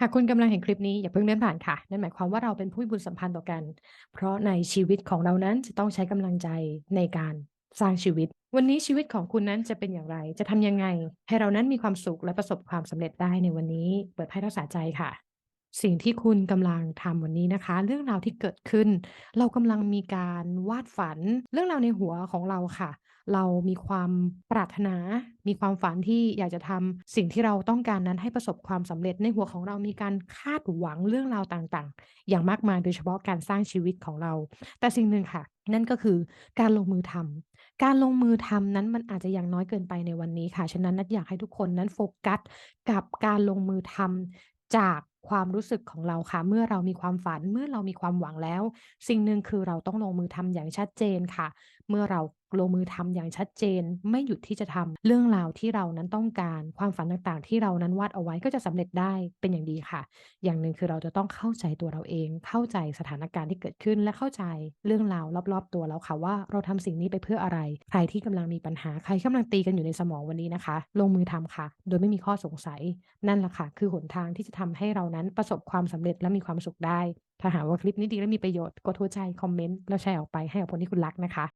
หากคุณกำลังเห็นคลิปนี้อย่าเพิ่งเลื่อนผ่านค่ะ นั่นหมายความว่าเราเป็นผู้มีบุญสัมพันธ์ต่อกัน เพราะในชีวิตของเรานั้นจะต้องใช้กำลังใจในการสร้างชีวิต วันนี้ชีวิตของคุณนั้นจะเป็นอย่างไร จะทำยังไง ให้เรานั้นมีความสุขและประสบความสำเร็จได้ในวันนี้ เปิดไพ่รักษาใจค่ะ สิ่งที่คุณกำลังทำวันนี้นะคะ เรื่องราวที่เกิดขึ้น เรากำลังมีการวาดฝัน เรื่องราวในหัวของเราค่ะ เรามีความปรารถนา มีความฝันที่อยากจะทำสิ่งที่เราต้องการนั้นให้ประสบความสำเร็จในหัวของเรามีการคาดหวังเรื่องราวต่างๆ อย่างมากมายโดยเฉพาะการสร้างชีวิตของเรา แต่สิ่งหนึ่งค่ะ นั่นก็คือการลงมือทำการลงมือทำนั้นมันอาจจะยังน้อยเกินไปในวันนี้ค่ะฉะนั้นนัดอยากให้ทุกคนนั้นโฟกัสกับการลงมือทำจาก ความรู้สึกของเราค่ะ เมื่อเรามีความฝัน เมื่อเรามีความหวังแล้ว สิ่งหนึ่งคือเราต้องลงมือทำอย่างชัดเจนค่ะ เมื่อเรา ลงมือทำอย่างชัดเจน ไม่หยุดที่จะทำเรื่องราวที่เรานั้นต้องการ ความฝันต่างๆ ที่เรานั้นวาดเอาไว้ก็จะสำเร็จได้เป็นอย่างดีค่ะ อย่างหนึ่งคือเราจะต้องเข้าใจตัวเราเอง เข้าใจสถานการณ์ที่เกิดขึ้นและเข้าใจเรื่องราวรอบๆ ตัวเราค่ะว่าเราทำสิ่งนี้ไปเพื่ออะไร ใครที่กำลังมีปัญหาใครกำลังตีกันอยู่ในสมองวันนี้นะคะ ลงมือทำค่ะ โดยไม่มีข้อสงสัยนั่นแหละค่ะ คือหนทางที่จะทำให้เรานั้นประสบความสำเร็จและมีความสุขได้ถ้าหากว่าคลิปนี้ดีและมีประโยชน์กดหัวใจคอมเมนต์แล้วแชร์ออกไปให้กับคนที่คุณรักนะคะ